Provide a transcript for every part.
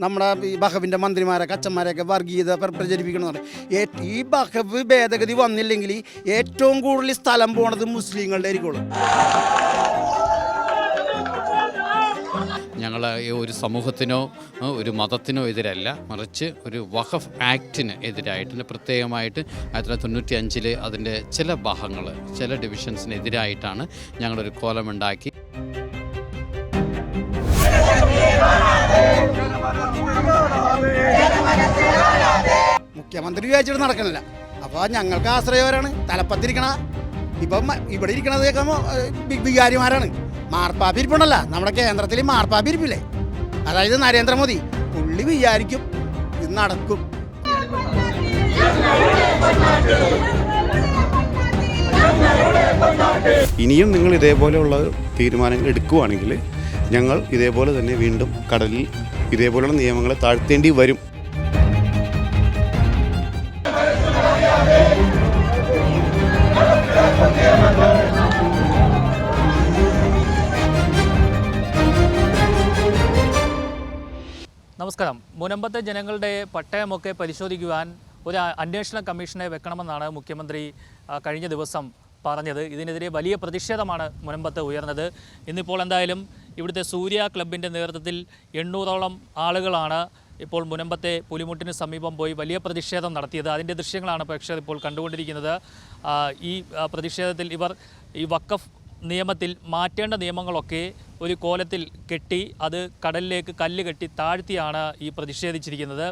നമ്മുടെ ഈ ബഹവിന്റെ മന്ത്രിമാരെ കച്ചന്മാരെയൊക്കെ വർഗീയത പ്ര- പ്രചരിപ്പിക്കണമെന്ന് പറയും ഈ ബഹവ് ഭേദഗതി വന്നില്ലെങ്കിൽ ഏറ്റവും കൂടുതൽ സ്ഥലം പോണത് മുസ്ലിങ്ങളുടെ ആയിരിക്കുള്ളൂ. ഞങ്ങൾ ഒരു സമൂഹത്തിനോ ഒരു മതത്തിനോ എതിരല്ല. മറിച്ച് ഒരു വഖഫ് ആക്ടിന് എതിരായിട്ട് പ്രത്യേകമായിട്ട് ആയിരത്തി തൊള്ളായിരത്തി തൊണ്ണൂറ്റി അഞ്ചിൽ അതിന്റെ ചില ഭാഗങ്ങൾ ചില ഡിവിഷൻസിനെതിരായിട്ടാണ് ഞങ്ങളൊരു കോലമുണ്ടാക്കി. മുഖ്യമന്ത്രി വിചാരിച്ചിട്ട് നടക്കണില്ല. അപ്പോൾ ഞങ്ങൾക്ക് ആശ്രയവരാണ്. തലപ്പത്തിരിക്കണ ഇപ്പം ഇവിടെ ഇരിക്കണതൊക്കെ വികാരിമാരാണ്. മാർപ്പാപ്പി ഇരിപ്പുണ്ടല്ല നമ്മുടെ കേന്ദ്രത്തിൽ മാർപ്പാപ്പി ഇരിപ്പില്ലേ അതായത് നരേന്ദ്രമോദി. പുള്ളി വിചാരിക്കും ഇത് നടക്കും. ഇനിയും നിങ്ങൾ ഇതേപോലെയുള്ള തീരുമാനങ്ങൾ എടുക്കുവാണെങ്കിൽ ഞങ്ങൾ ഇതേപോലെ തന്നെ വീണ്ടും കടലിൽ ഇതേപോലെയുള്ള നിയമങ്ങളെ താഴ്ത്തേണ്ടി വരും. നമസ്കാരം. മുനമ്പത്തെ ജനങ്ങളുടെ പട്ടയമൊക്കെ പരിശോധിക്കുവാൻ ഒരു അന്വേഷണ കമ്മീഷനെ വെക്കണമെന്നാണ് മുഖ്യമന്ത്രി കഴിഞ്ഞ ദിവസം പറഞ്ഞത്. ഇതിനെതിരെ വലിയ പ്രതിഷേധമാണ് മുനമ്പത്ത് ഉയർന്നത്. ഇന്നിപ്പോൾ എന്തായാലും ഇവിടുത്തെ സൂര്യ ക്ലബിന്റെ നേതൃത്വത്തിൽ എണ്ണൂറോളം ആളുകളാണ് ഇപ്പോൾ മുനമ്പത്തെ പുലിമുട്ടിന് സമീപം പോയി വലിയ പ്രതിഷേധം നടത്തിയത്. അതിന്റെ ദൃശ്യങ്ങളാണ് പ്രേക്ഷകർ ഇപ്പോൾ കണ്ടുകൊണ്ടിരിക്കുന്നത്. ഈ പ്രതിഷേധത്തിൽ ഇവർ ഈ വക്കഫ് നിയമത്തിൽ മാറ്റേണ്ട നിയമങ്ങളൊക്കെ ഒരു കോലത്തിൽ കെട്ടി അത് കടലിലേക്ക് കല്ല് കെട്ടി താഴ്ത്തിയാണ് ഈ പ്രതിഷേധിച്ചിരിക്കുന്നത്.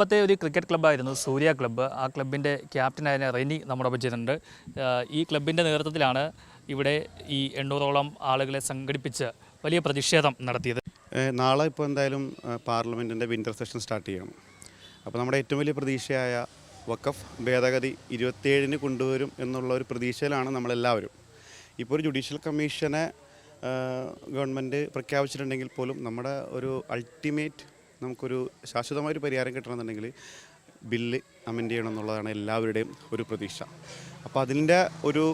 മുനമ്പത്തെ ഒരു ക്രിക്കറ്റ് ക്ലബ്ബായിരുന്നു സൂര്യ ക്ലബ്ബ്. ആ ക്ലബിന്റെ ക്യാപ്റ്റനായ റെനി നമ്മുടെ ഒപ്പം ഈ ക്ലബിന്റെ നേതൃത്വത്തിലാണ് ഇവിടെ ഈ എണ്ണൂറോളം ആളുകളെ സംഘടിപ്പിച്ച് വലിയ പ്രതിഷേധം നടത്തിയത്. നാളെ ഇപ്പോൾ എന്തായാലും പാർലമെന്റിന്റെ വിന്റർ സെഷൻ സ്റ്റാർട്ട് ചെയ്യണം അപ്പോൾ നമ്മുടെ ഏറ്റവും വലിയ പ്രതീക്ഷയായ വക്കഫ് ഭേദഗതി ഇരുപത്തേഴിന് കൊണ്ടുവരും എന്നുള്ള ഒരു പ്രതീക്ഷയിലാണ് നമ്മളെല്ലാവരും. ഇപ്പോൾ ഒരു ജുഡീഷ്യൽ കമ്മീഷനെ ഗവൺമെന്റ് പ്രഖ്യാപിച്ചിട്ടുണ്ടെങ്കിൽ പോലും നമ്മുടെ ഒരു അൾട്ടിമേറ്റ് നമുക്കൊരു ശാശ്വതമായൊരു പരിഹാരം കിട്ടണമെന്നുണ്ടെങ്കിൽ ബില്ല് അമെൻഡ് ചെയ്യണം എന്നുള്ളതാണ് എല്ലാവരുടെയും ഒരു പ്രതീക്ഷ. അപ്പോൾ അതിന്റെ ഒരു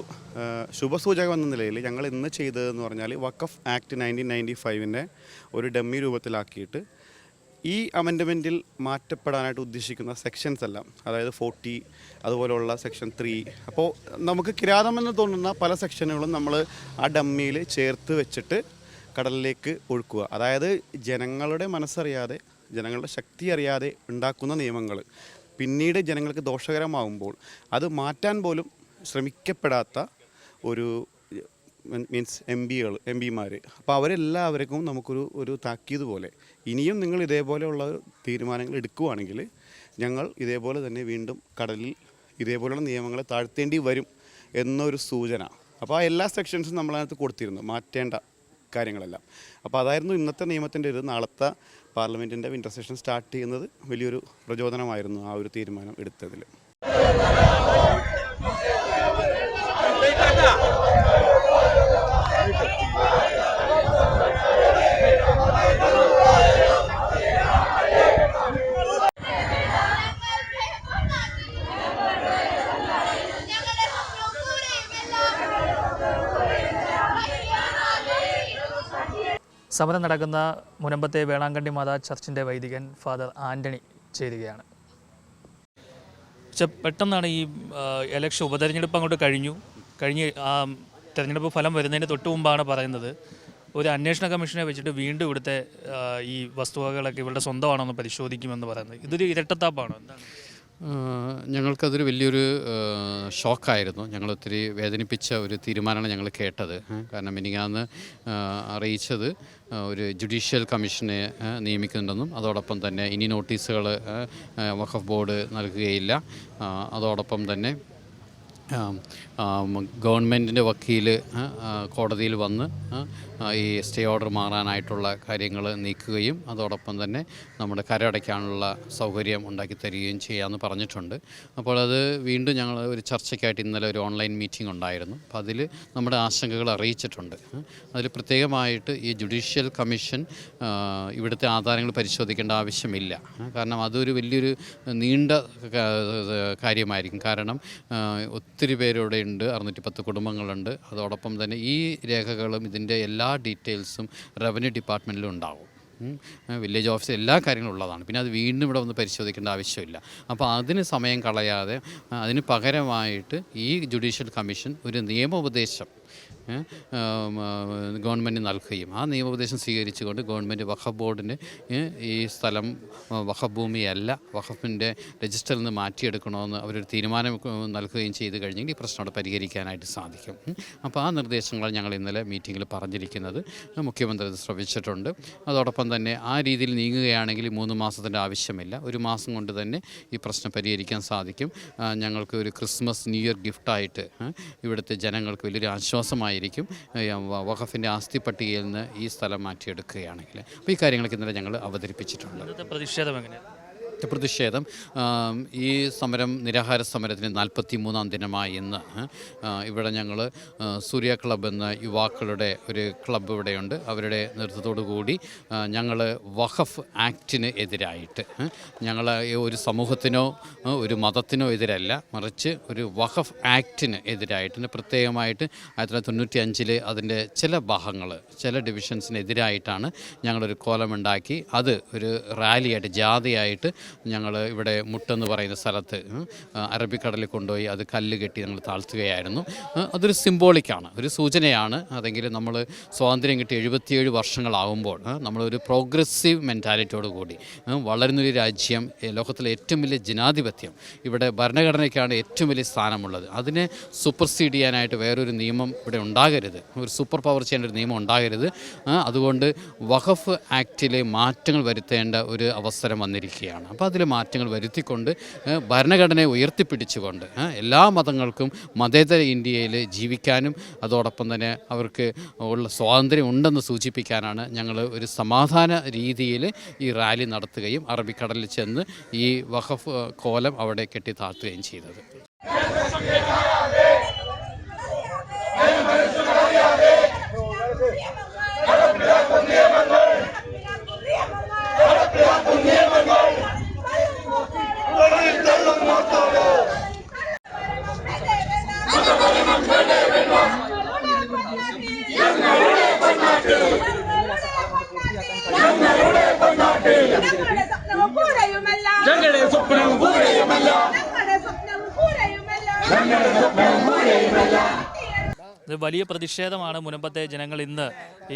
ശുഭസൂചകം എന്ന നിലയിൽ ഞങ്ങൾ ഇന്ന് ചെയ്തതെന്ന് പറഞ്ഞാൽ വക്കഫ് ആക്ട് നയന്റീൻ നയന്റി ഫൈവിന്റെ ഒരു ഡമ്മി രൂപത്തിലാക്കിയിട്ട് ഈ അമെൻഡ്മെന്റിൽ മാറ്റപ്പെടാനായിട്ട് ഉദ്ദേശിക്കുന്ന സെക്ഷൻസ് എല്ലാം അതായത് ഫോർട്ടി അതുപോലെയുള്ള സെക്ഷൻ ത്രീ അപ്പോൾ നമുക്ക് കിരാതമെന്ന് തോന്നുന്ന പല സെക്ഷനുകളും നമ്മൾ ആ ഡമ്മിയിൽ ചേർത്ത് വെച്ചിട്ട് കടലിലേക്ക് ഒഴുക്കുക. അതായത് ജനങ്ങളുടെ മനസ്സറിയാതെ ജനങ്ങളുടെ ശക്തി അറിയാതെ ഉണ്ടാക്കുന്ന നിയമങ്ങൾ പിന്നീട് ജനങ്ങൾക്ക് ദോഷകരമാകുമ്പോൾ അത് മാറ്റാൻ പോലും ശ്രമിക്കപ്പെടാത്ത ഒരു മീൻസ് എം പികൾ എം പിമാർ അപ്പോൾ അവരെല്ലാവർക്കും നമുക്കൊരു ഒരു താക്കീത് പോലെ. ഇനിയും നിങ്ങൾ ഇതേപോലെയുള്ള തീരുമാനങ്ങൾ എടുക്കുകയാണെങ്കിൽ ഞങ്ങൾ ഇതേപോലെ തന്നെ വീണ്ടും കടലിൽ ഇതേപോലെയുള്ള നിയമങ്ങളെ താഴ്ത്തേണ്ടി വരും എന്നൊരു സൂചന. അപ്പോൾ ആ എല്ലാ സെക്ഷൻസും നമ്മളതിനകത്ത് കൊടുത്തിരുന്നു. മാറ്റേണ്ട കാര്യങ്ങളെല്ലാം. അപ്പോൾ അതായിരുന്നു ഇന്നത്തെ നിയമത്തിന്റെ ഒരു നാളത്തെ പാർലമെന്റിന്റെ വിന്റർ സെഷൻ സ്റ്റാർട്ട് ചെയ്യുന്നത്. വലിയൊരു പ്രചോദനമായിരുന്നു ആ ഒരു തീരുമാനം എടുത്തതിൽ. സമരം നടക്കുന്ന മുനമ്പത്തെ വേളാങ്കണ്ണി മാതാ ചർച്ചിന്റെ വൈദികൻ ഫാദർ ആന്റണി ചേരുകയാണ്. പെട്ടെന്നാണ് ഈ ഇലക്ഷൻ ഉപതെരഞ്ഞെടുപ്പ് അങ്ങോട്ട് കഴിഞ്ഞു. കഴിഞ്ഞ് ആ തെരഞ്ഞെടുപ്പ് ഫലം വരുന്നതിന് തൊട്ട് മുമ്പാണ് പറയുന്നത്. ഒരു അന്വേഷണ കമ്മീഷനെ വെച്ചിട്ട് വീണ്ടും ഇവിടുത്തെ ഈ വസ്തുവകകളൊക്കെ ഇവരുടെ സ്വന്തമാണോ എന്ന് പരിശോധിക്കുമെന്ന് പറയുന്നത്. ഇതൊരു ഇരട്ടത്താപ്പാണോ? എന്താണ്? ഞങ്ങൾക്കതൊരു വലിയൊരു ഷോക്കായിരുന്നു. ഞങ്ങൾ ഒത്തിരി വേദനിപ്പിച്ച ഒരു തീരുമാനമാണ് ഞങ്ങൾ കേട്ടത്. കാരണം മിനിങ്ങാന്ന് അറിയിച്ചത് ഒരു ജുഡീഷ്യൽ കമ്മീഷനെ നിയമിക്കുന്നുണ്ടെന്നും അതോടൊപ്പം തന്നെ ഇനി നോട്ടീസുകൾ വഖഫ് ബോർഡ് നൽകുകയില്ല. അതോടൊപ്പം തന്നെ ഗവൺമെന്റിന്റെ വക്കീൽ കോടതിയിൽ വന്ന് ഈ സ്റ്റേ ഓർഡർ മാറാനായിട്ടുള്ള കാര്യങ്ങൾ നീക്കുകയും അതോടൊപ്പം തന്നെ നമ്മുടെ കരടയ്ക്കാനുള്ള സൗകര്യം ഉണ്ടാക്കി തരികയും ചെയ്യാമെന്ന് പറഞ്ഞിട്ടുണ്ട്. അപ്പോൾ അത് വീണ്ടും ഞങ്ങൾ ഒരു ചർച്ചയ്ക്കായിട്ട് ഇന്നലെ ഒരു ഓൺലൈൻ മീറ്റിംഗ് ഉണ്ടായിരുന്നു. അപ്പോൾ അതിൽ നമ്മുടെ ആശങ്കകൾ അറിയിച്ചിട്ടുണ്ട്. അതിൽ പ്രത്യേകമായിട്ട് ഈ ജുഡീഷ്യൽ കമ്മീഷൻ ഇവിടുത്തെ ആധാരങ്ങൾ പരിശോധിക്കേണ്ട ആവശ്യമില്ല. കാരണം അതൊരു വലിയൊരു നീണ്ട കാര്യമായിരിക്കും. കാരണം ഒത്തിരി പേരോടെ ഉണ്ട് അറുന്നൂറ്റി പത്ത് കുടുംബങ്ങളുണ്ട്. അതോടൊപ്പം തന്നെ ഈ രേഖകളും ഇതിന്റെ എല്ലാ ഡീറ്റെയിൽസും റവന്യൂ ഡിപ്പാർട്ട്മെന്റിലും ഉണ്ടാവും. വില്ലേജ് ഓഫീസ് എല്ലാ കാര്യങ്ങളും ഉള്ളതാണ്. പിന്നെ അത് വീണ്ടും ഇവിടെ വന്ന് പരിശോധിക്കേണ്ട ആവശ്യമില്ല. അപ്പോൾ അതിന് സമയം കളയാതെ അതിന് പകരമായിട്ട് ഈ ജുഡീഷ്യൽ കമ്മീഷൻ ഒരു നിയമോപദേശം ഗവൺമെന്റ് നൽകുകയും ആ നിയമോപദേശം സ്വീകരിച്ചുകൊണ്ട് ഗവൺമെന്റ് വഖഫ് ബോർഡിന് ഈ സ്ഥലം വഖഫ് ഭൂമിയല്ല വഖഫിന്റെ രജിസ്റ്ററിൽ നിന്ന് മാറ്റിയെടുക്കണമെന്ന് അവരൊരു തീരുമാനം നൽകുകയും ചെയ്ത് കഴിഞ്ഞെങ്കിൽ ഈ പ്രശ്നം അവിടെ പരിഹരിക്കാനായിട്ട് സാധിക്കും. അപ്പോൾ ആ നിർദ്ദേശങ്ങൾ ഞങ്ങൾ ഇന്നലെ മീറ്റിങ്ങിൽ പറഞ്ഞിരിക്കുന്നത്. മുഖ്യമന്ത്രി അത് ശ്രമിച്ചിട്ടുണ്ട്. അതോടൊപ്പം തന്നെ ആ രീതിയിൽ നീങ്ങുകയാണെങ്കിൽ മൂന്ന് മാസത്തിന്റെ ആവശ്യമില്ല. ഒരു മാസം കൊണ്ട് തന്നെ ഈ പ്രശ്നം പരിഹരിക്കാൻ സാധിക്കും. ഞങ്ങൾക്ക് ഒരു ക്രിസ്മസ് ന്യൂ ഇയർ ഗിഫ്റ്റായിട്ട് ഇവിടുത്തെ ജനങ്ങൾക്ക് വലിയൊരു ആശ്വാസമായിരിക്കും വ- വഖഫിന്റെ ആസ്തി പട്ടികയിൽ നിന്ന് ഈ സ്ഥലം മാറ്റിയെടുക്കുകയാണെങ്കിൽ. അപ്പോൾ ഈ കാര്യങ്ങളൊക്കെ ഇന്നലെ ഞങ്ങൾ അവതരിപ്പിച്ചിട്ടുണ്ട്. പ്രതിഷേധം എങ്ങനെയാണ്? പ്രതിഷേധം ഈ സമരം നിരാഹാര സമരത്തിന് നാൽപ്പത്തി മൂന്നാം ദിനമായി ഇന്ന് ഇവിടെ ഞങ്ങൾ സൂര്യ ക്ലബ് എന്ന യുവാക്കളുടെ ഒരു ക്ലബ്ബ് ഇവിടെയുണ്ട്. അവരുടെ നേതൃത്വത്തോടു കൂടി ഞങ്ങൾ വഖഫ് ആക്ടിന് എതിരായിട്ട് ഞങ്ങൾ ഒരു സമൂഹത്തിനോ ഒരു മതത്തിനോ എതിരല്ല മറിച്ച് ഒരു വഖഫ് ആക്ടിന് എതിരായിട്ട് പ്രത്യേകമായിട്ട് ആയിരത്തി തൊള്ളായിരത്തി തൊണ്ണൂറ്റി അഞ്ചിൽ അതിന്റെ ചില ഭാഗങ്ങൾ ചില ഡിവിഷൻസിനെതിരായിട്ടാണ് ഞങ്ങളൊരു കോലമുണ്ടാക്കി. അത് ഒരു റാലിയായിട്ട് ജാഥയായിട്ട് ഞങ്ങൾ ഇവിടെ മുട്ടെന്ന് പറയുന്ന സ്ഥലത്ത് അറബിക്കടലിൽ കൊണ്ടുപോയി അത് കല്ല് കെട്ടി ഞങ്ങൾ താഴ്ത്തുകയായിരുന്നു. അതൊരു സിംബോളിക്കാണ് ഒരു സൂചനയാണ്. അതെങ്കിൽ നമ്മൾ സ്വാതന്ത്ര്യം കിട്ടി എഴുപത്തിയേഴ് വർഷങ്ങളാകുമ്പോൾ ആ, നമ്മളൊരു പ്രോഗ്രസീവ് മെന്റാലിറ്റിയോട് കൂടി വളരുന്നൊരു രാജ്യം ലോകത്തിലെ ഏറ്റവും വലിയ ജനാധിപത്യം ഇവിടെ ഭരണഘടനയ്ക്കാണ് ഏറ്റവും വലിയ സ്ഥാനമുള്ളത്. അതിനെ സൂപ്പർസീഡ് ചെയ്യാനായിട്ട് വേറൊരു നിയമം ഇവിടെ ഉണ്ടാകരുത്. ഒരു സൂപ്പർ പവർ ചെയ്യേണ്ട ഒരു നിയമം ഉണ്ടാകരുത്. അതുകൊണ്ട് വഖഫ് ആക്റ്റിലെ മാറ്റങ്ങൾ വരുത്തേണ്ട ഒരു അവസരം വന്നിരിക്കുകയാണ്. അപ്പോൾ അതിൽ മാറ്റങ്ങൾ വരുത്തിക്കൊണ്ട് ഭരണഘടനയെ ഉയർത്തിപ്പിടിച്ചുകൊണ്ട് എല്ലാ മതങ്ങൾക്കും മതേതര ഇന്ത്യയിൽ ജീവിക്കാനും അതോടൊപ്പം തന്നെ അവർക്ക് ഉള്ള സ്വാതന്ത്ര്യം ഉണ്ടെന്ന് സൂചിപ്പിക്കാനാണ് ഞങ്ങൾ ഒരു സമാധാന രീതിയിൽ ഈ റാലി നടത്തുകയും അറബിക്കടലിൽ ചെന്ന് ഈ വഖഫ് കോലം അവിടെ കെട്ടി താഴ്ത്തുകയും ചെയ്തത്. വലിയ പ്രതിഷേധമാണ് മുനമ്പത്തെ ജനങ്ങൾ ഇന്ന്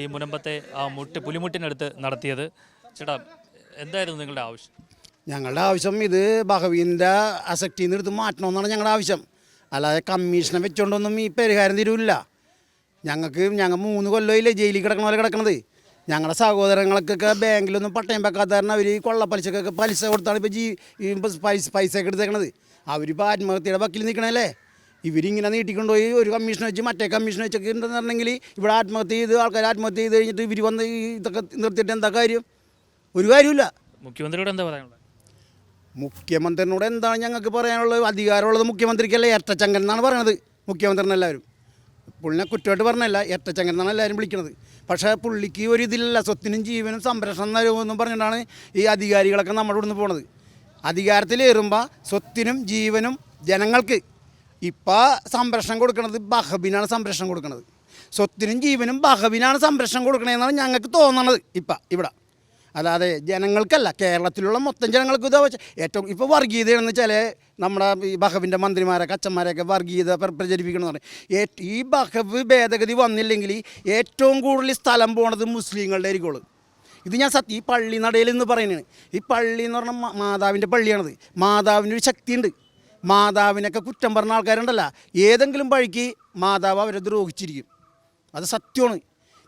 ഈ മുനമ്പത്തെ ആ മുട്ട് പുലിമുട്ടിനടുത്ത് നടത്തിയത്. ചേട്ടാ എന്തായിരുന്നു നിങ്ങളുടെ ആവശ്യം? ഞങ്ങളുടെ ആവശ്യം ഇത് ബഹവീന്റെ അസക്റ്റിൽ നിന്ന് എടുത്ത് മാറ്റണമെന്നാണ് ഞങ്ങളുടെ ആവശ്യം. അല്ലാതെ കമ്മീഷനെ വെച്ചുകൊണ്ടൊന്നും ഈ പരിഹാരം തരൂല്ല. ഞങ്ങൾക്ക് ഞങ്ങൾ മൂന്ന് കൊല്ലമില്ലേ ജയിലിൽ കിടക്കണ പോലെ കിടക്കണത്. ഞങ്ങളുടെ സഹോദരങ്ങൾക്കൊക്കെ ബാങ്കിലൊന്നും പട്ടയം വെക്കാത്ത കാരണം അവർ കൊള്ളപ്പലിശക്കൊക്കെ പലിശ കൊടുത്താണ് ഇപ്പോൾ ജീ ഈ പൈസ പൈസ ഒക്കെ എടുത്തേക്കണത്. അവരിപ്പോൾ ആത്മഹത്യയുടെ വക്കിൽ നിൽക്കണല്ലേ ഇവരിങ്ങനെ നീട്ടിക്കൊണ്ടുപോയി ഒരു കമ്മീഷൻ വെച്ച് മറ്റേ കമ്മീഷൻ വെച്ചൊക്കെ ഉണ്ടെന്ന് പറഞ്ഞെങ്കിൽ ഇവിടെ ആത്മഹത്യ ചെയ്ത് ആൾക്കാർ ആത്മഹത്യ ചെയ്ത് കഴിഞ്ഞിട്ട് ഇവർ വന്ന് ഇതൊക്കെ നിർത്തിയിട്ട് എന്താ കാര്യം? ഒരു കാര്യമില്ല മുഖ്യമന്ത്രിയോട് എന്താ പറയാനുള്ളത്? മുഖ്യമന്ത്രിനോട് എന്താണ് ഞങ്ങൾക്ക് പറയാനുള്ളത്? അധികാരമുള്ളത് മുഖ്യമന്ത്രിക്കല്ല എട്ടച്ചങ്കൻ എന്നാണ് പറയണത്. മുഖ്യമന്ത്രിനെല്ലാവരും പുള്ളിനെ കുറ്റമായിട്ട് പറഞ്ഞല്ല എട്ടച്ചങ്കൻ എന്നാണ് എല്ലാവരും വിളിക്കുന്നത് പക്ഷേ പുള്ളിക്ക് ഒരു ഇതിലല്ല സ്വത്തിനും ജീവനും സംരക്ഷണം തരുമെന്നും പറഞ്ഞിട്ടാണ് ഈ അധികാരികളൊക്കെ നമ്മുടെ ഇവിടുന്ന് പോണത്. അധികാരത്തിലേറുമ്പോൾ സ്വത്തിനും ജീവനും ജനങ്ങൾക്ക് ഇപ്പോൾ സംരക്ഷണം കൊടുക്കുന്നത് ബഹബിനാണ് സംരക്ഷണം കൊടുക്കുന്നത് സ്വത്തിനും ജീവനും ബഹബിനാണ് സംരക്ഷണം കൊടുക്കണതെന്നാണ് ഞങ്ങൾക്ക് തോന്നണത്. ഇപ്പം ഇവിടെ. അല്ലാതെ ജനങ്ങൾക്കല്ല കേരളത്തിലുള്ള മൊത്തം ജനങ്ങൾക്ക് ഇതാ ഏറ്റവും ഇപ്പോൾ വർഗീയതയാണെന്ന് വെച്ചാൽ നമ്മുടെ ഈ ബഹവിന്റെ മന്ത്രിമാരൊക്കെ അച്ഛന്മാരെയൊക്കെ വർഗീയത പ്രചരിപ്പിക്കണമെന്ന് പറയും ഈ ബഹബ് ഭേദഗതി വന്നില്ലെങ്കിൽ ഏറ്റവും കൂടുതൽ സ്ഥലം പോണത് മുസ്ലിങ്ങളുടെ ആയിരിക്കുള്ളൂ. ഇത് ഞാൻ സത്യം ഈ പള്ളി നടയിൽ എന്ന് പറയുന്നത് ഈ പള്ളി എന്ന് പറഞ്ഞാൽ മാതാവിന്റെ പള്ളിയാണത്. മാതാവിന്റെ ഒരു ശക്തിയുണ്ട്. മാതാവിനൊക്കെ കുറ്റം പറഞ്ഞ ആൾക്കാരുണ്ടല്ല. ഏതെങ്കിലും വഴിക്ക് മാതാവ് അവരെ ദ്രോഹിച്ചിരിക്കും. അത് സത്യമാണ്.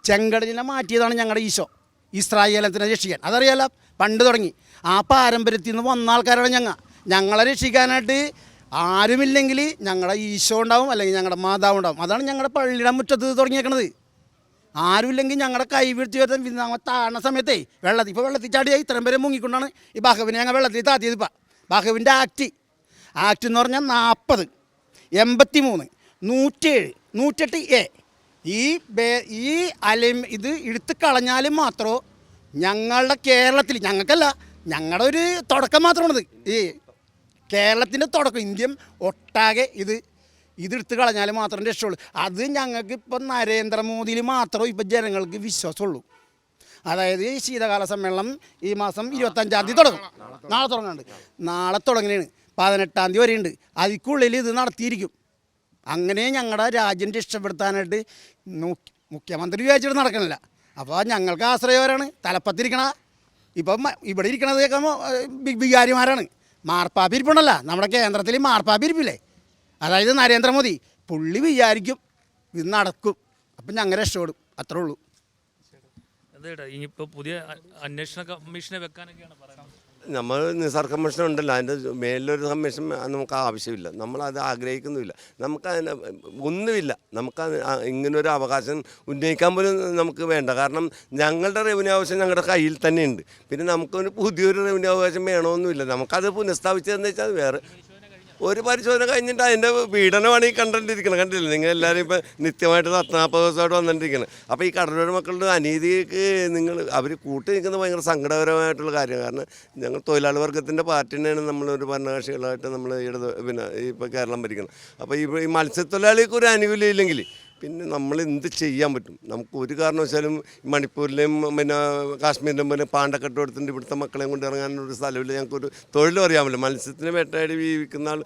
ചെങ്കടലിനെ മാറ്റിയതാണ് ഞങ്ങളുടെ ഈശോ. ഇസ്രായേലത്തിനെ രക്ഷിക്കാൻ. അതറിയാലോ? പണ്ട് തുടങ്ങി. ആ പാരമ്പര്യത്തിൽ നിന്ന് വന്ന ആൾക്കാരാണ് ഞങ്ങൾ ഞങ്ങളെ രക്ഷിക്കാനായിട്ട് ആരുമില്ലെങ്കിൽ ഞങ്ങളുടെ ഈശോ ഉണ്ടാവും അല്ലെങ്കിൽ ഞങ്ങളുടെ മാതാവ് ഉണ്ടാവും. അതാണ് ഞങ്ങളുടെ പള്ളിയുടെ മുറ്റത്ത് തുടങ്ങിയേക്കണത്. ആരുമില്ലെങ്കിൽ ഞങ്ങളുടെ കൈ വീഴ്ത്തി വരുന്ന ഞങ്ങൾ താണ സമയത്തേ വെള്ളത്തിൽ ഇപ്പോൾ വെള്ളത്തിൽ ചാടിയാൽ ഇത്രയും പേരെ മുങ്ങിക്കൊണ്ടാണ് ഈ ബാഹുവിനെ ഞങ്ങൾ വെള്ളത്തിൽ താത്തിയത് ഇപ്പം. ബാഹുവിന്റെ ആക്ട് ആക്ട് എന്ന് പറഞ്ഞാൽ നാൽപ്പത് എൺപത്തി മൂന്ന് നൂറ്റേഴ് നൂറ്റെട്ട് എ. ഈ ബേ ഈ അലം ഇത് എടുത്ത് കളഞ്ഞാൽ മാത്രമോ ഞങ്ങളുടെ കേരളത്തിൽ ഞങ്ങൾക്കല്ല ഞങ്ങളുടെ ഒരു തുടക്കം മാത്രമാണിത്. ഈ കേരളത്തിന്റെ തുടക്കം ഇന്ത്യൻ ഒട്ടാകെ ഇത് ഇതെടുത്ത് കളഞ്ഞാൽ മാത്രം രക്ഷയുള്ളൂ. അത് ഞങ്ങൾക്ക് ഇപ്പം നരേന്ദ്രമോദിയിൽ മാത്രമേ ഇപ്പം ജനങ്ങൾക്ക് വിശ്വാസമുള്ളൂ. അതായത് ഈ ശീതകാല സമ്മേളനം ഈ മാസം ഇരുപത്തഞ്ചാം തീയതി തുടങ്ങും. നാളെ തുടങ്ങുന്നുണ്ട് നാളെ തുടങ്ങുകയാണ് പതിനെട്ടാം തീയതി വരെയുണ്ട്. അതിക്കുള്ളിൽ ഇത് നടത്തിയിരിക്കും. അങ്ങനെ ഞങ്ങളുടെ രാജ്യം രക്ഷപ്പെടുത്താനായിട്ട് മുഖ്യമന്ത്രി വിചാരിച്ചിട്ട് നടക്കണില്ല. അപ്പോൾ ഞങ്ങൾക്ക് ആശ്രയവരാണ്. തലപ്പത്തിരിക്കണ ഇപ്പം ഇവിടെ ഇരിക്കണത് കേൾക്കുമ്പോൾ വികാരിമാരാണ്. മാർപ്പാപ്പി ഇരിപ്പുണ്ടല്ല നമ്മുടെ കേന്ദ്രത്തിൽ മാർപ്പാപ്പി ഇരിപ്പില്ലേ അതായത് നരേന്ദ്രമോദി. പുള്ളി വിചാരിക്കും ഇത് നടക്കും. അപ്പം ഞങ്ങൾ രക്ഷപ്പെടും. അത്രേ ഉള്ളൂ. അതേട്ടാ ഇനിയിപ്പോൾ പുതിയ അന്വേഷണ കമ്മീഷനെ വെക്കാനൊക്കെയാണ് പറയുന്നത്. നമ്മൾ നിസാർ കമ്മീഷൻ ഉണ്ടല്ലോ. അതിന്റെ മേലൊരു കമ്മീഷൻ നമുക്ക് ആവശ്യമില്ല. നമ്മളത് ആഗ്രഹിക്കുന്നുമില്ല. നമുക്ക് അതിന് ഒന്നുമില്ല നമുക്ക് ഇങ്ങനൊരു അവകാശം ഉന്നയിക്കാൻ പോലും നമുക്ക് വേണ്ട. കാരണം ഞങ്ങളുടെ റവന്യൂ ആവശ്യം ഞങ്ങളുടെ കയ്യിൽ തന്നെയുണ്ട്. പിന്നെ നമുക്കൊരു പുതിയൊരു റവന്യൂ അവകാശം വേണമെന്നുമില്ല. നമുക്കത് പുനഃസ്ഥാപിച്ചതെന്ന് വെച്ചാൽ വേറെ ഒരു പരിശോധന കഴിഞ്ഞിട്ട് അതിന്റെ പീഡനമാണ് ഈ കണ്ടിരിക്കുന്നത് കണ്ടില്ല? നിങ്ങൾ എല്ലാവരും ഇപ്പം നിത്യമായിട്ട് നാൽപ്പത് ദിവസമായിട്ട് വന്നിട്ടിരിക്കുന്നത് അപ്പോൾ ഈ കടലോര മക്കളുടെ അനീതിക്ക് നിങ്ങൾ അവർ കൂട്ടി നിൽക്കുന്നത് ഭയങ്കര സങ്കടകരമായിട്ടുള്ള കാര്യം കാരണം ഞങ്ങൾ തൊഴിലാളി വർഗത്തിന്റെ പാർട്ടി നമ്മൾ ഒരു ഭരണകക്ഷികളായിട്ട് നമ്മൾ ഇടത് പിന്നെ ഇപ്പോൾ കേരളം ഭരിക്കുന്നത്. അപ്പോൾ ഈ മത്സ്യത്തൊഴിലാളിക്ക് ഒരു ആനുകൂല്യം ഇല്ലെങ്കിൽ പിന്നെ നമ്മൾ എന്ത് ചെയ്യാൻ പറ്റും? നമുക്ക് ഒരു കാരണവശാലും മണിപ്പൂരിലെയും പിന്നെ കാശ്മീരിലെയും പിന്നെ പാണ്ടക്കെട്ട് എടുത്തിട്ട് ഇവിടുത്തെ മക്കളെയും കൊണ്ട് ഇറങ്ങാനൊരു സ്ഥലമില്ല. ഞങ്ങൾക്കൊരു തൊഴിലും അറിയാമല്ലോ. മത്സ്യത്തിന് വേട്ടയാടി ജീവിക്കുന്ന ആൾ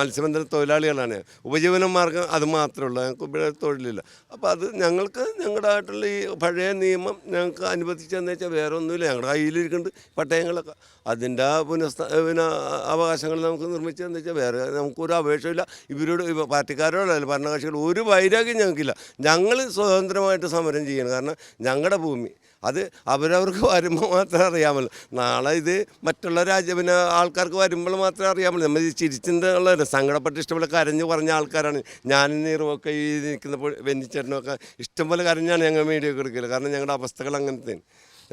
മത്സ്യബന്ധന തൊഴിലാളികളാണ്. ഉപജീവന മാർഗം അത് മാത്രമേ ഉള്ളൂ. ഞങ്ങൾക്ക് ഇവിടെ തൊഴിലില്ല. അപ്പോൾ അത് ഞങ്ങൾക്ക് ഞങ്ങളുടെ ആയിട്ടുള്ള ഈ പഴയ നിയമം ഞങ്ങൾക്ക് അനുവദിച്ചതെന്ന് വെച്ചാൽ വേറെ ഒന്നുമില്ല. ഞങ്ങളുടെ കയ്യിലിരിക്കുന്നുണ്ട് പട്ടയങ്ങളൊക്കെ. അതിന്റെ പുനഃസ്ഥ പിന്നെ അവകാശങ്ങൾ നമുക്ക് നിർമ്മിച്ചതെന്ന് വെച്ചാൽ വേറെ നമുക്കൊരു അപേക്ഷയില്ല. ഇവരോട് പാർട്ടിക്കാരോടല്ല ഭരണകക്ഷികൾ ഒരു വൈരാഗ്യം ഞങ്ങൾക്കില്ല ഞങ്ങൾ സ്വതന്ത്രമായിട്ട് സമരം ചെയ്യണം. കാരണം ഞങ്ങളുടെ ഭൂമി. അത് അവരവർക്ക് വരുമ്പോൾ മാത്രമേ അറിയാമല്ലോ. നാളെ ഇത് മറ്റുള്ള രാജ്യ പിന്നെ ആൾക്കാർക്ക് വരുമ്പോൾ മാത്രമേ അറിയാമല്ലോ. നമ്മൾ ചിരിച്ചിട്ടുള്ള ഇഷ്ടമുള്ള സങ്കടപ്പെട്ട് ഇഷ്ടംപോലെ കരഞ്ഞ് പറഞ്ഞ ആൾക്കാരാണ്. ഞാൻ നീറുമൊക്കെ ഈ നിൽക്കുന്ന വെന്നിച്ചേട്ടനൊക്കെ ഇഷ്ടംപോലെ കരഞ്ഞാണ് ഞങ്ങൾ മീഡിയ ഒക്കെ കൊടുക്കൽ കാരണം ഞങ്ങളുടെ അവസ്ഥകൾ അങ്ങനത്തെയാണ്.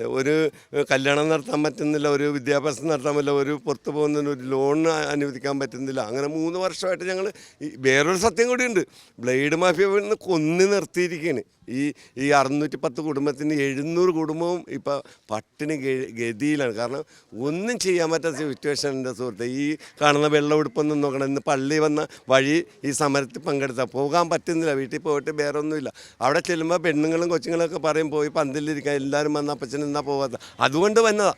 ഒരു കല്യാണം നടത്താൻ പറ്റുന്നില്ല ഒരു വിദ്യാഭ്യാസം നടത്താൻ പറ്റില്ല ഒരു പുറത്ത് പോകുന്നതിന് ഒരു ലോൺ അനുവദിക്കാൻ പറ്റുന്നില്ല. അങ്ങനെ മൂന്ന് വർഷമായിട്ട് ഞങ്ങൾ വേറൊരു സത്യം കൂടിയുണ്ട്. ബ്ലേഡ് മാഫിയ കൊന്നു നിർത്തിയിരിക്കുകയാണ് ഈ ഈ അറുന്നൂറ്റി പത്ത് കുടുംബത്തിന് എഴുന്നൂറ് കുടുംബവും ഇപ്പോൾ പട്ടിണി ഗതിയിലാണ്. കാരണം ഒന്നും ചെയ്യാൻ പറ്റാത്ത സിറ്റുവേഷൻ എന്റെ സുഹൃത്തെ ഈ കാണുന്ന വെള്ളമെടുപ്പൊന്നും നോക്കണം. ഇന്ന് പള്ളി വന്ന വഴി ഈ സമരത്തിൽ പങ്കെടുത്ത. പോകാൻ പറ്റുന്നില്ല. വീട്ടിൽ പോയിട്ട് വേറെ ഒന്നുമില്ല അവിടെ ചെല്ലുമ്പോൾ പെണ്ണുങ്ങളും കൊച്ചുങ്ങളൊക്കെ പറയും പോയി പന്തലിരിക്കാൻ എല്ലാവരും വന്ന അപ്പച്ചൻ എന്നാ പോകാത്ത അതുകൊണ്ട് വന്നതാ.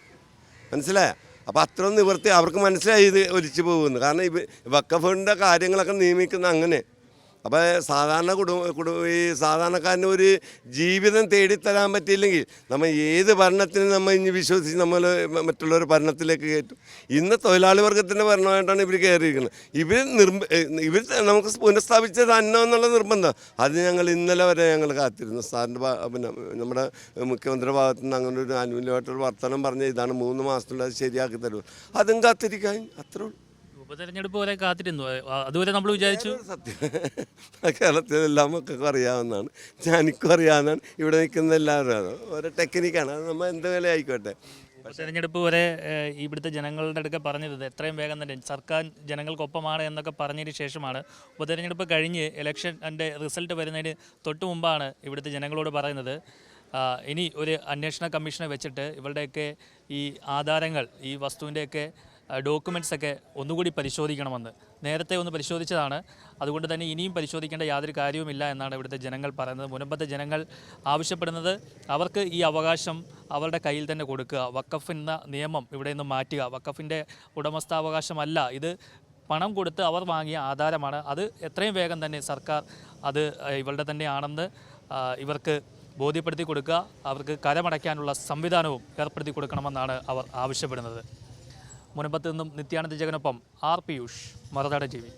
മനസ്സിലായ? അപ്പോൾ അത്രയും നിവൃത്തി. അവർക്ക് മനസ്സിലായി ഇത് ഒലിച്ചു പോകുന്നു. കാരണം ഇവ വക്കഫിന്റെ കാര്യങ്ങളൊക്കെ നിയമിക്കുന്ന അങ്ങനെ. അപ്പോൾ സാധാരണ കുടുംബ കുടുംബ ഈ സാധാരണക്കാരന് ഒരു ജീവിതം തേടിത്തരാൻ പറ്റിയില്ലെങ്കിൽ നമ്മൾ ഏത് ഭരണത്തിനും നമ്മൾ ഇനി വിശ്വസിച്ച് നമ്മൾ മറ്റുള്ളവർ ഭരണത്തിലേക്ക് കയറ്റും. ഇന്ന് തൊഴിലാളി വർഗത്തിന്റെ ഭരണമായിട്ടാണ് ഇവർ കയറിയിരിക്കുന്നത്. ഇവർ ഇവർ നമുക്ക് പുനഃസ്ഥാപിച്ചത് അന്നം എന്നുള്ള നിർബന്ധം. അത് ഞങ്ങൾ ഇന്നലെ വരെ ഞങ്ങൾ കാത്തിരുന്നു. സാറിന്റെ പിന്നെ നമ്മുടെ മുഖ്യമന്ത്രിയുടെ ഭാഗത്തു നിന്ന് അങ്ങനെ ഒരു ആനുകൂല്യമായിട്ടൊരു വർത്തമാനം പറഞ്ഞ് ഇതാണ് മൂന്ന് മാസത്തിനുള്ളിൽ അത് ശരിയാക്കി തരും അതും കാത്തിരിക്കാൻ അത്രേ ഉള്ളൂ. ഉപതെരഞ്ഞെടുപ്പ് വരെ കാത്തിരുന്നു. അതുവരെ നമ്മൾ വിചാരിച്ചു. സത്യം. കേരളത്തിലെ എല്ലാ മക്കൾക്കും അറിയാവുന്നതാണ്. ഞാനിക്കും അറിയാവുന്നതാണ്. ഇവിടെ നിൽക്കുന്ന എല്ലാവരും. ഓരോ ടെക്നിക്കാണ് അത് നമ്മൾ എന്ത് വില ആയിക്കോട്ടെ. തെരഞ്ഞെടുപ്പ് വരെ ഇവിടുത്തെ ജനങ്ങളുടെ അടുക്കെ പറഞ്ഞിരുന്നത് എത്രയും വേഗം തന്നെ സർക്കാർ ജനങ്ങൾക്കൊപ്പമാണ് എന്നൊക്കെ പറഞ്ഞതിന് ശേഷമാണ്. ഉപതെരഞ്ഞെടുപ്പ് കഴിഞ്ഞ് ഇലക്ഷന്റെ റിസൾട്ട് വരുന്നതിന് തൊട്ട് മുമ്പാണ് ഇവിടുത്തെ ജനങ്ങളോട് പറയുന്നത്. ഇനി ഒരു അന്വേഷണ കമ്മീഷനെ വെച്ചിട്ട് ഇവരുടെയൊക്കെ ഈ ആധാരങ്ങൾ ഈ വസ്തുവിന്റെയൊക്കെ ഡോക്യുമെന്റ്സ് ഒക്കെ ഒന്നുകൂടി പരിശോധിക്കണമെന്ന്. നേരത്തെ ഒന്ന് പരിശോധിച്ചതാണ്. അതുകൊണ്ട് തന്നെ ഇനിയും പരിശോധിക്കേണ്ട യാതൊരു കാര്യവുമില്ല എന്നാണ് ഇവിടുത്തെ ജനങ്ങൾ പറയുന്നത്. മുനമ്പത്തെ ജനങ്ങൾ ആവശ്യപ്പെടുന്നത് അവർക്ക് ഈ അവകാശം അവരുടെ കയ്യിൽ തന്നെ കൊടുക്കുക. വക്കഫ് എന്ന നിയമം ഇവിടെ നിന്ന് മാറ്റുക. വക്കഫിന്റെ ഉടമസ്ഥാവകാശമല്ല. ഇത് പണം കൊടുത്ത് അവർ വാങ്ങിയ ആധാരമാണ്. അത് എത്രയും വേഗം തന്നെ സർക്കാർ അത് ഇവളുടെ തന്നെയാണെന്ന് ഇവർക്ക് ബോധ്യപ്പെടുത്തി കൊടുക്കുക. അവർക്ക് കരമടയ്ക്കാനുള്ള സംവിധാനവും ഏർപ്പെടുത്തി കൊടുക്കണമെന്നാണ് അവർ ആവശ്യപ്പെടുന്നത്. മുനമ്പത്ത് നിന്നും Nithyananda ജഗനൊപ്പം R Piyush Marunadan T V.